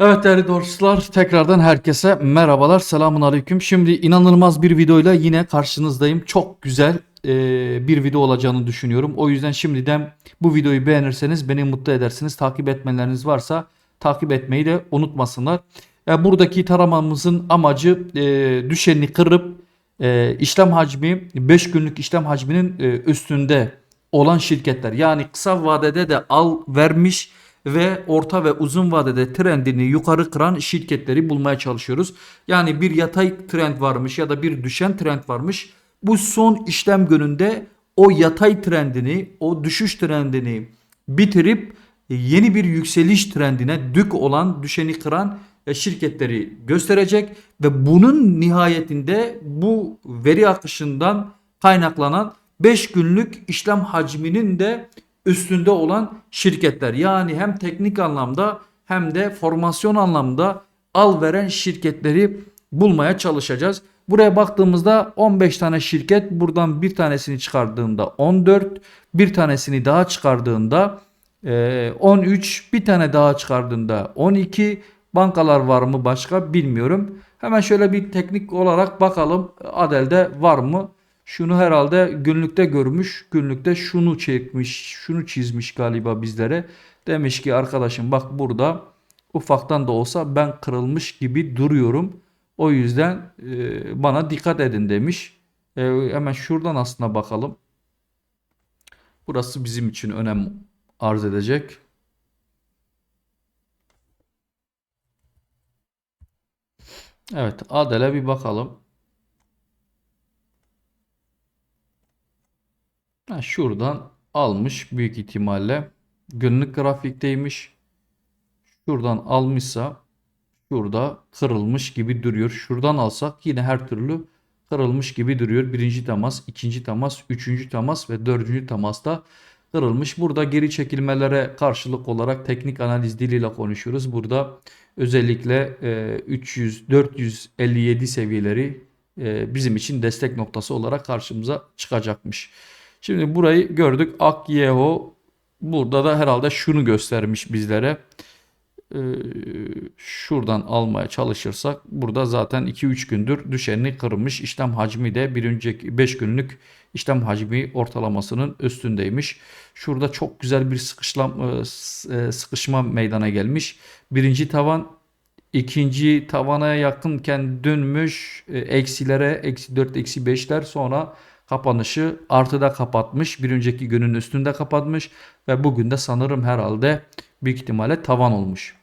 Evet değerli dostlar tekrardan herkese merhabalar selamun aleyküm. Şimdi inanılmaz bir videoyla yine karşınızdayım. Çok güzel e, bir video olacağını düşünüyorum. O yüzden şimdiden bu videoyu beğenirseniz beni mutlu edersiniz. Takip etmeleriniz varsa takip etmeyi de unutmasınlar. E, buradaki taramamızın amacı e, düşeni kırıp e, işlem hacmi 5 günlük işlem hacminin e, üstünde olan şirketler. Yani kısa vadede de al vermiş ve orta ve uzun vadede trendini yukarı kıran şirketleri bulmaya çalışıyoruz. Yani bir yatay trend varmış ya da bir düşen trend varmış. Bu son işlem gününde o yatay trendini, o düşüş trendini bitirip yeni bir yükseliş trendine dük olan, düşeni kıran şirketleri gösterecek ve bunun nihayetinde bu veri akışından kaynaklanan 5 günlük işlem hacminin de üstünde olan şirketler. Yani hem teknik anlamda hem de formasyon anlamda al veren şirketleri bulmaya çalışacağız. Buraya baktığımızda 15 tane şirket buradan bir tanesini çıkardığında 14, bir tanesini daha çıkardığında e, 13, bir tane daha çıkardığında 12 bankalar var mı başka bilmiyorum. Hemen şöyle bir teknik olarak bakalım Adel'de var mı? Şunu herhalde günlükte görmüş. Günlükte şunu çekmiş, şunu çizmiş galiba bizlere. Demiş ki arkadaşım bak burada ufaktan da olsa ben kırılmış gibi duruyorum. O yüzden e, bana dikkat edin demiş. E, hemen şuradan aslına bakalım. Burası bizim için önem arz edecek. Evet, Adel'e bir bakalım. Şuradan almış büyük ihtimalle. Günlük grafikteymiş. Şuradan almışsa şurada kırılmış gibi duruyor. Şuradan alsak yine her türlü kırılmış gibi duruyor. Birinci temas, ikinci temas, üçüncü temas ve dördüncü temasta kırılmış. Burada geri çekilmelere karşılık olarak teknik analiz diliyle konuşuyoruz. Burada özellikle e, 300, 457 seviyeleri e, bizim için destek noktası olarak karşımıza çıkacakmış. Şimdi burayı gördük. Akyeho burada da herhalde şunu göstermiş bizlere. Ee, şuradan almaya çalışırsak burada zaten 2-3 gündür düşeni kırmış. İşlem hacmi de bir önceki 5 günlük işlem hacmi ortalamasının üstündeymiş. Şurada çok güzel bir sıkışlam, e, sıkışma meydana gelmiş. Birinci tavan ikinci tavana yakınken dönmüş e, eksilere eksi 4 eksi 5'ler sonra kapanışı artıda kapatmış. Bir önceki günün üstünde kapatmış ve bugün de sanırım herhalde büyük ihtimalle tavan olmuş.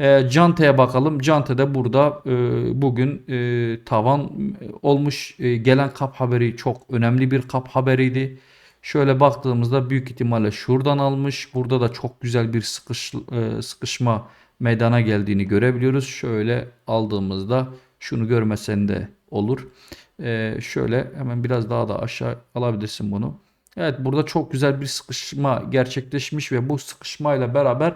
E, Cante'ye bakalım. Cante de burada e, bugün e, tavan olmuş. E, gelen kap haberi çok önemli bir kap haberiydi. Şöyle baktığımızda büyük ihtimalle şuradan almış. Burada da çok güzel bir sıkış, e, sıkışma meydana geldiğini görebiliyoruz. Şöyle aldığımızda şunu görmesen de olur. Ee, şöyle hemen biraz daha da aşağı alabilirsin bunu. Evet burada çok güzel bir sıkışma gerçekleşmiş ve bu sıkışmayla beraber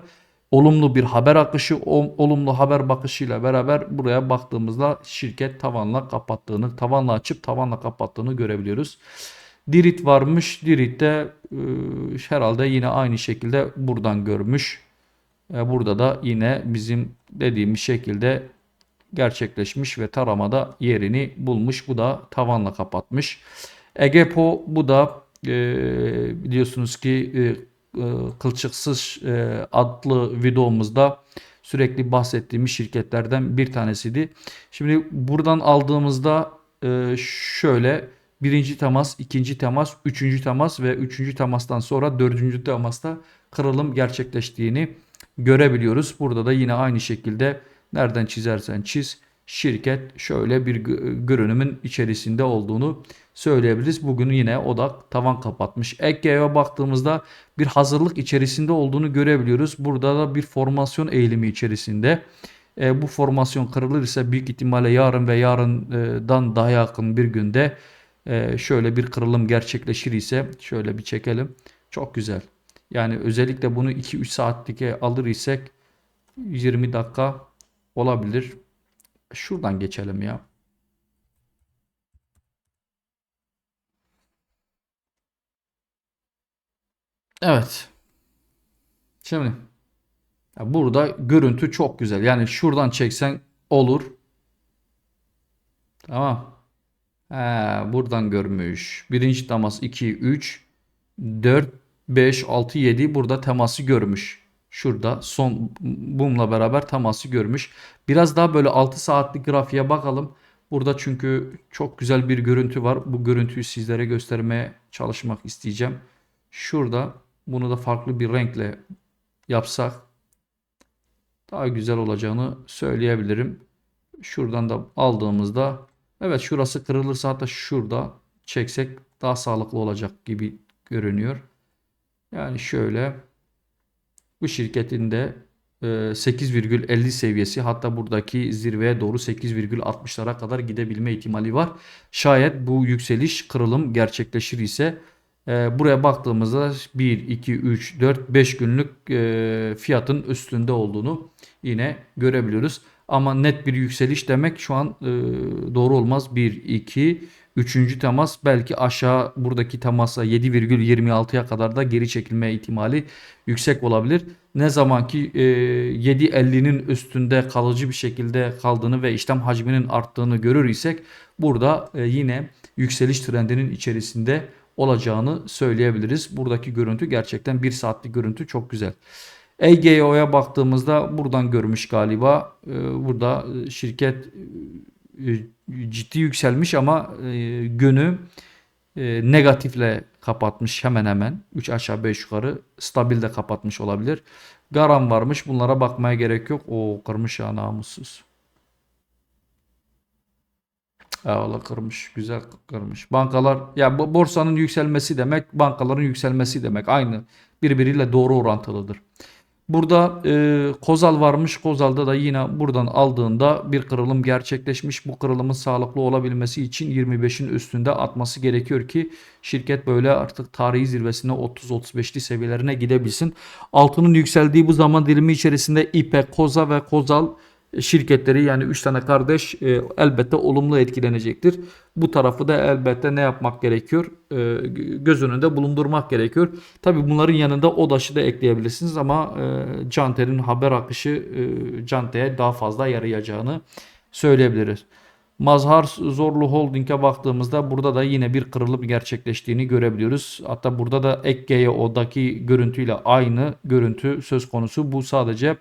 olumlu bir haber akışı, olumlu haber bakışıyla beraber buraya baktığımızda şirket tavanla kapattığını, tavanla açıp tavanla kapattığını görebiliyoruz. Dirit varmış. Dirit de e, herhalde yine aynı şekilde buradan görmüş. E, burada da yine bizim dediğimiz şekilde gerçekleşmiş ve taramada yerini bulmuş. Bu da tavanla kapatmış. Egepo bu da e, biliyorsunuz ki e, e, kılçıksız e, adlı videomuzda sürekli bahsettiğimiz şirketlerden bir tanesiydi. Şimdi buradan aldığımızda e, şöyle birinci temas, ikinci temas, üçüncü temas ve üçüncü temastan sonra dördüncü temasta kırılım gerçekleştiğini görebiliyoruz. Burada da yine aynı şekilde Nereden çizersen çiz şirket şöyle bir görünümün içerisinde olduğunu söyleyebiliriz. Bugün yine odak tavan kapatmış. Ekke'ye baktığımızda bir hazırlık içerisinde olduğunu görebiliyoruz. Burada da bir formasyon eğilimi içerisinde. E, bu formasyon kırılırsa büyük ihtimalle yarın ve yarından daha yakın bir günde e, şöyle bir kırılım gerçekleşir ise şöyle bir çekelim. Çok güzel. Yani özellikle bunu 2-3 saatlik alır isek 20 dakika olabilir. Şuradan geçelim ya. Evet. Şimdi Burada görüntü çok güzel. Yani şuradan çeksen olur. Tamam. He, buradan görmüş. Birinci temas 2, 3, 4, 5, 6, 7 burada teması görmüş. Şurada son boom'la beraber teması görmüş. Biraz daha böyle 6 saatlik grafiğe bakalım. Burada çünkü çok güzel bir görüntü var. Bu görüntüyü sizlere göstermeye çalışmak isteyeceğim. Şurada bunu da farklı bir renkle yapsak daha güzel olacağını söyleyebilirim. Şuradan da aldığımızda evet şurası kırılırsa hatta şurada çeksek daha sağlıklı olacak gibi görünüyor. Yani şöyle bu şirketin de e, 8,50 seviyesi hatta buradaki zirveye doğru 8,60'lara kadar gidebilme ihtimali var. Şayet bu yükseliş kırılım gerçekleşir ise e, buraya baktığımızda 1, 2, 3, 4, 5 günlük e, fiyatın üstünde olduğunu yine görebiliyoruz. Ama net bir yükseliş demek şu an e, doğru olmaz. 1, 2, Üçüncü temas belki aşağı buradaki temasa 7,26'ya kadar da geri çekilme ihtimali yüksek olabilir. Ne zaman ki e, 7.50'nin üstünde kalıcı bir şekilde kaldığını ve işlem hacminin arttığını görür isek burada e, yine yükseliş trendinin içerisinde olacağını söyleyebiliriz. Buradaki görüntü gerçekten bir saatlik görüntü çok güzel. EGO'ya baktığımızda buradan görmüş galiba. E, burada şirket e, ciddi yükselmiş ama e, günü e, negatifle kapatmış hemen hemen. 3 aşağı 5 yukarı stabil de kapatmış olabilir. Garam varmış bunlara bakmaya gerek yok. O kırmış ya namussuz. Eyvallah kırmış. Güzel kırmış. Bankalar ya borsanın yükselmesi demek bankaların yükselmesi demek. Aynı birbiriyle doğru orantılıdır. Burada e, Kozal varmış. Kozal'da da yine buradan aldığında bir kırılım gerçekleşmiş. Bu kırılımın sağlıklı olabilmesi için 25'in üstünde atması gerekiyor ki şirket böyle artık tarihi zirvesine 30-35'li seviyelerine gidebilsin. Altının yükseldiği bu zaman dilimi içerisinde İPE, Koza ve Kozal şirketleri yani 3 tane kardeş e, elbette olumlu etkilenecektir. Bu tarafı da elbette ne yapmak gerekiyor? E, göz önünde bulundurmak gerekiyor. Tabi bunların yanında ODAŞ'ı da ekleyebilirsiniz ama e, Canter'in haber akışı e, Canter'e daha fazla yarayacağını söyleyebiliriz. Mazhar Zorlu Holding'e baktığımızda burada da yine bir kırılım gerçekleştiğini görebiliyoruz. Hatta burada da EKGO'daki görüntüyle aynı görüntü söz konusu. Bu sadece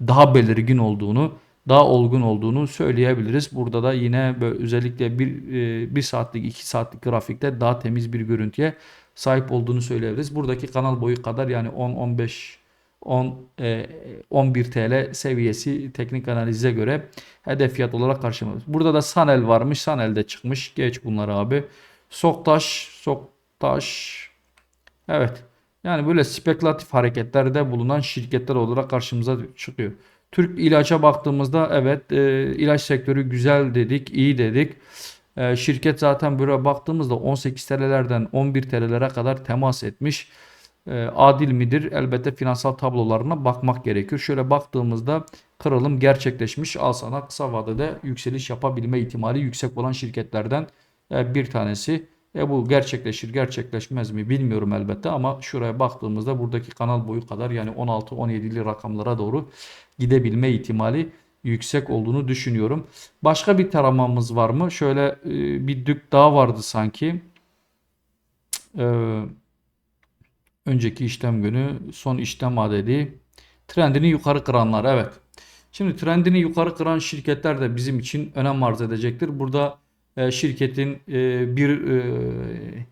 daha belirgin olduğunu daha olgun olduğunu söyleyebiliriz. Burada da yine böyle özellikle bir, e, bir saatlik iki saatlik grafikte daha temiz bir görüntüye sahip olduğunu söyleyebiliriz. Buradaki kanal boyu kadar yani 10-15 10 e, 11 TL seviyesi teknik analize göre hedef fiyat olarak karşılanır. Burada da Sanel varmış. Sanel de çıkmış. Geç bunları abi. Soktaş, Soktaş. Evet. Yani böyle spekülatif hareketlerde bulunan şirketler olarak karşımıza çıkıyor. Türk ilaca baktığımızda evet e, ilaç sektörü güzel dedik, iyi dedik. E, şirket zaten böyle baktığımızda 18 TL'lerden 11 TL'lere kadar temas etmiş. E, adil midir? Elbette finansal tablolarına bakmak gerekiyor. Şöyle baktığımızda kırılım gerçekleşmiş. Al sana kısa vadede yükseliş yapabilme ihtimali yüksek olan şirketlerden e, bir tanesi. E bu gerçekleşir gerçekleşmez mi bilmiyorum elbette ama şuraya baktığımızda buradaki kanal boyu kadar yani 16-17'li rakamlara doğru gidebilme ihtimali yüksek olduğunu düşünüyorum. Başka bir taramamız var mı? Şöyle e, bir dük daha vardı sanki. Ee, önceki işlem günü son işlem adedi. Trendini yukarı kıranlar evet. Şimdi trendini yukarı kıran şirketler de bizim için önem arz edecektir. Burada e, şirketin e, bir e,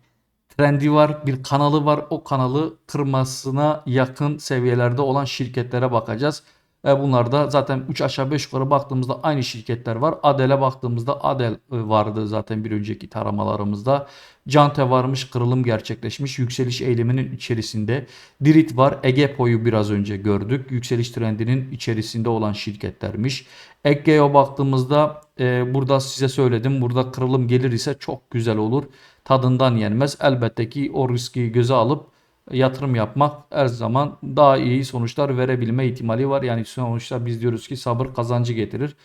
trendi var, bir kanalı var. O kanalı kırmasına yakın seviyelerde olan şirketlere bakacağız. E, bunlar da zaten 3 aşağı 5 yukarı baktığımızda aynı şirketler var. Adel'e baktığımızda Adel vardı zaten bir önceki taramalarımızda. Cante varmış, kırılım gerçekleşmiş. Yükseliş eyleminin içerisinde. Dirit var, Egepo'yu biraz önce gördük. Yükseliş trendinin içerisinde olan şirketlermiş. Eggeo baktığımızda e, burada size söyledim. Burada kırılım gelir ise çok güzel olur. Tadından yenmez. Elbette ki o riski göze alıp yatırım yapmak her zaman daha iyi sonuçlar verebilme ihtimali var. Yani sonuçta biz diyoruz ki sabır kazancı getirir.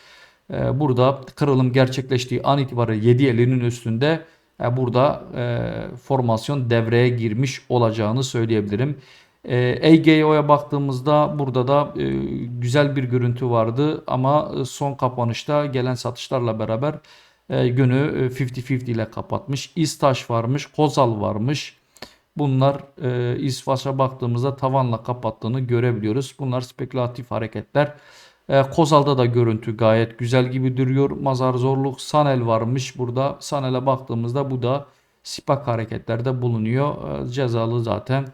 Ee, burada kırılım gerçekleştiği an itibariyle 7.50'nin üstünde e, burada e, formasyon devreye girmiş olacağını söyleyebilirim. E, EGO'ya baktığımızda burada da e, güzel bir görüntü vardı ama e, son kapanışta gelen satışlarla beraber e, günü e, 50-50 ile kapatmış. İstaş varmış, Kozal varmış. Bunlar e, İsvaç'a baktığımızda tavanla kapattığını görebiliyoruz. Bunlar spekülatif hareketler. E, Kozal'da da görüntü gayet güzel gibi duruyor. Mazar Zorluk, Sanel varmış burada. Sanel'e baktığımızda bu da SPAC hareketlerde bulunuyor. E, cezalı zaten.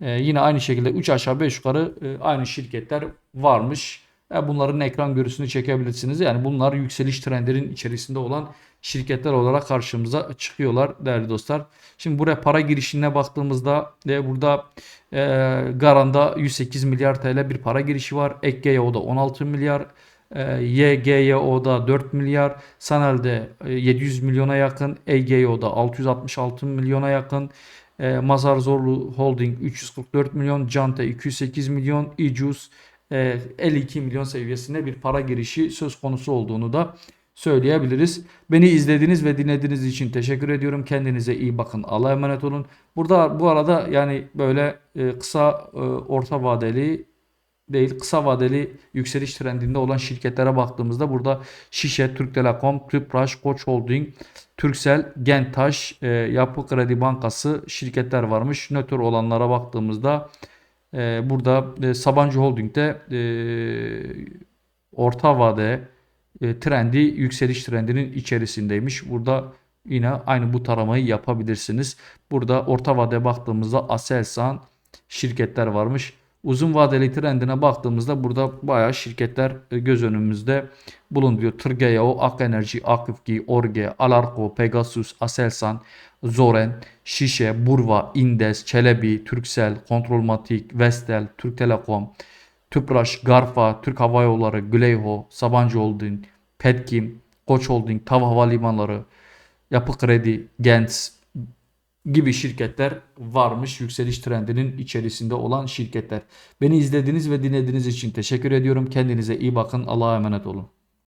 E, yine aynı şekilde 3 aşağı 5 yukarı e, aynı şirketler varmış. E, bunların ekran görüntüsünü çekebilirsiniz. Yani bunlar yükseliş trendinin içerisinde olan şirketler olarak karşımıza çıkıyorlar değerli dostlar. Şimdi buraya para girişine baktığımızda e, burada e, Garan'da 108 milyar TL bir para girişi var. EKGO'da 16 milyar. E, YGYO'da 4 milyar. Sanel'de e, 700 milyona yakın. EGO'da 666 milyona yakın. E, Mazar Zorlu Holding 344 milyon. Cante 208 milyon. İcus e, 52 milyon seviyesinde bir para girişi söz konusu olduğunu da söyleyebiliriz. Beni izlediğiniz ve dinlediğiniz için teşekkür ediyorum. Kendinize iyi bakın. Allah'a emanet olun. Burada bu arada yani böyle e, kısa e, orta vadeli değil kısa vadeli yükseliş trendinde olan şirketlere baktığımızda burada Şişe, Türk Telekom, Tüpraş, Koç Holding, Türksel, Gentaş, e, Yapı Kredi Bankası şirketler varmış. Nötr olanlara baktığımızda e, burada e, Sabancı Holding'de e, orta vade e, trendi yükseliş trendinin içerisindeymiş. Burada yine aynı bu taramayı yapabilirsiniz. Burada orta vade baktığımızda Aselsan şirketler varmış. Uzun vadeli trendine baktığımızda burada bayağı şirketler e, göz önümüzde bulunuyor. Tırgeo, Ak Enerji, Akifki, Orge, Alarko, Pegasus, Aselsan, Zoren, Şişe, Burva, Indes, Çelebi, Turkcell, Kontrolmatik, Vestel, Türk Telekom, Tüpraş, Garfa, Türk Hava Yolları, Gleyho, Sabancı Holding, Petkim, Koç Holding, TAV Havalimanları, Yapı Kredi, Gens gibi şirketler varmış yükseliş trendinin içerisinde olan şirketler. Beni izlediğiniz ve dinlediğiniz için teşekkür ediyorum. Kendinize iyi bakın. Allah'a emanet olun.